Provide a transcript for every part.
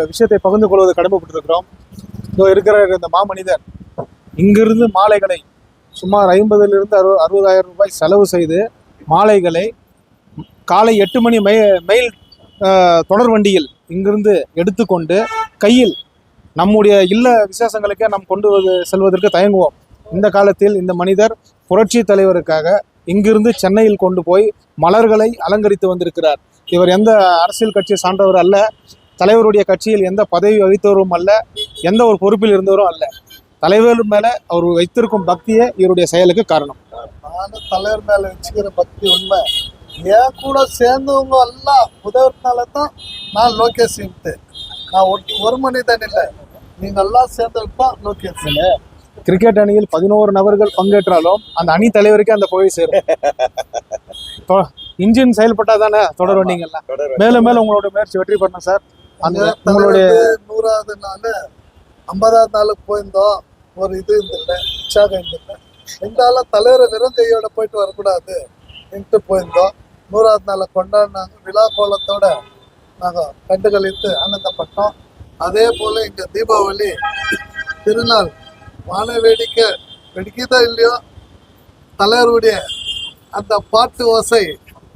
விஷயத்தை பகிர்ந்து கொள்வது கடமைப்பட்டிருக்கிறோம். இதோ இருக்கிற இந்த மாமனிதர் இங்கிருந்து மாலைகளை சுமார் ஐம்பதிலிருந்து அறு அறுபதாயிரம் ரூபாய் செலவு செய்து மாலைகளை காலை எட்டு மணி மை மெயில் தொடர் வண்டியில் இங்கிருந்து எடுத்துக்கொண்டு கையில் நம்முடைய இல்ல விசேஷங்களுக்கே நாம் கொண்டு வந்து- செல்வதற்கு தயங்குவோம். இந்த காலத்தில் இந்த மனிதர் புரட்சி தலைவருக்காக இங்கிருந்து சென்னையில் கொண்டு போய் மலர்களை அலங்கரித்து வந்திருக்கிறார். இவர் எந்த அரசியல் கட்சியை சார்ந்தவர் அல்ல. தலைவருடைய கட்சியில் எந்த பதவி வகித்தவரும் அல்ல எந்த ஒரு பொறுப்பில் இருந்தவரும் அல்ல. தலைவர் மேல அவர் வைத்திருக்கும் பக்தியே இவருடைய செயலுக்கு காரணம். நானும் தலைவர் மேல வச்சுக்கிற பக்தி உண்மை. என் கூட சேர்ந்தவங்க எல்லாம் உதவுறதுனால தான் நான் லோகேஷ் நான் ஒரு- மனிதன் இல்லை. நீங்க எல்லாம் சேர்ந்தது தான் லோகேஷ். கிரிக்கெட் அணியில் பதினோரு நபர்கள் பங்கேற்றாலும் அந்த அணி தலைவருக்கே அந்த புகழ் சேரும். இன்ஜின் செயல்பட்டா தானே தொடர் வண்டிங்கெல்லாம் மேலும் மேலும் உங்களோட முயற்சி வெற்றி பண்ணணும் சார். அந்த உங்களுடைய நூறாவது நாள் ஐம்பதாவது நாளுக்கு போயிருந்தோம். ஒரு இது இருந்தில்ல உற்சாகம் இருந்தில்ல இருந்தாலும் தலைவரை வெறும் கையோட போயிட்டு வரக்கூடாது இன்ட்டு போயிருந்தோம். நூறாவது நாளை கொண்டாடினாங்க. விழா கோலத்தோட நாங்கள் கண்டுகளித்து ஆனந்தப்பட்டோம். அதே போல இங்க தீபாவளி திருநாள் வான வேடிக்கை வெடிக்குதோ இல்லையோ தலைவருடைய அந்த பாட்டு ஓசை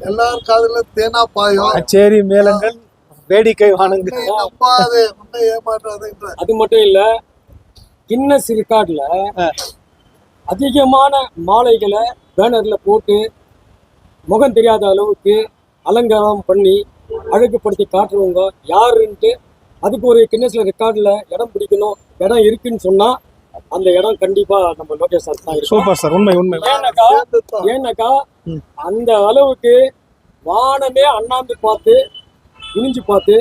எல்லார் காதிலும் தேனா பாயும் கச்சேரி மேளங்கள் வேடிக்கை ஏமாற்றாதுன்ற அது மட்டும் இல்ல கின்னஸ் ரெக்கார்ட்ல அதிகமான மாலைகளை பேனர்ல போட்டு முகம் தெரியாத அளவுக்கு அலங்காரம் பண்ணி அழகுபடுத்தி காட்டுறவங்க யாருன்ட்டு அதுக்கு ஒரு கின்னஸ்ல ரெக்கார்ட்ல இடம் பிடிக்கணும் இடம் இருக்குன்னு சொன்னா அந்த இடம் கண்டிப்பா நம்ம லோகேஷ் சார் தான் சூப்பர் சார் உண்மை உண்மை. ஏன்னாக்கா. ஏன்னாக்கா. அந்த அளவுக்கு வானமே அண்ணாந்து பார்த்து குனிஞ்சு பார்த்து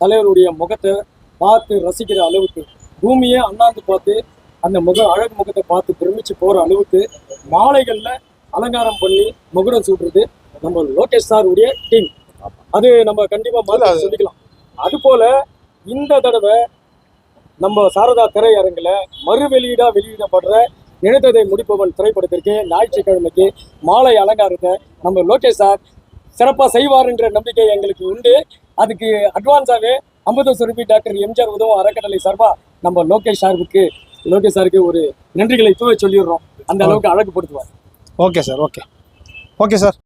தலைவருடைய முகத்தை பார்த்து ரசிக்கிற அளவுக்கு பூமியே அண்ணாந்து பார்த்து அந்த முக அழகு முகத்தை பார்த்து பிரமிச்சு போற அளவுக்கு மாலைகள்ல அலங்காரம் பண்ணி முகுடம் சூட்டுறது நம்ம லோகேஷ் சாருடைய டீம் அது நம்ம கண்டிப்பா மறுத்து சொல்லிக்கலாம். அது போல இந்த தடவை நம்ம சாரதா திரையரங்குல மறு வெளியீடா வெளியிடப்படுற நினைத்ததை முடிப்பவன் திரைப்படத்திற்கு ஞாயிற்றுக்கிழமைக்கு மாலை அலங்காரத்தை நம்ம லோகேஷ் சார் சிறப்பாக செய்வார் என்ற நம்பிக்கை எங்களுக்கு உண்டு. அதுக்கு அட்வான்ஸாகவே ஐம்பது சுரபி டாக்டர் எம்ஜிஆர் உதவும் அறக்கட்டளை சார்பா நம்ம லோகேஷ் சாருக்கு லோகேஷ் சாருக்கு ஒரு நன்றிகளை தூவ சொல்லிடுறோம். அந்த அளவுக்கு அழகுபடுத்துவார். Okay sir okay. Okay sir.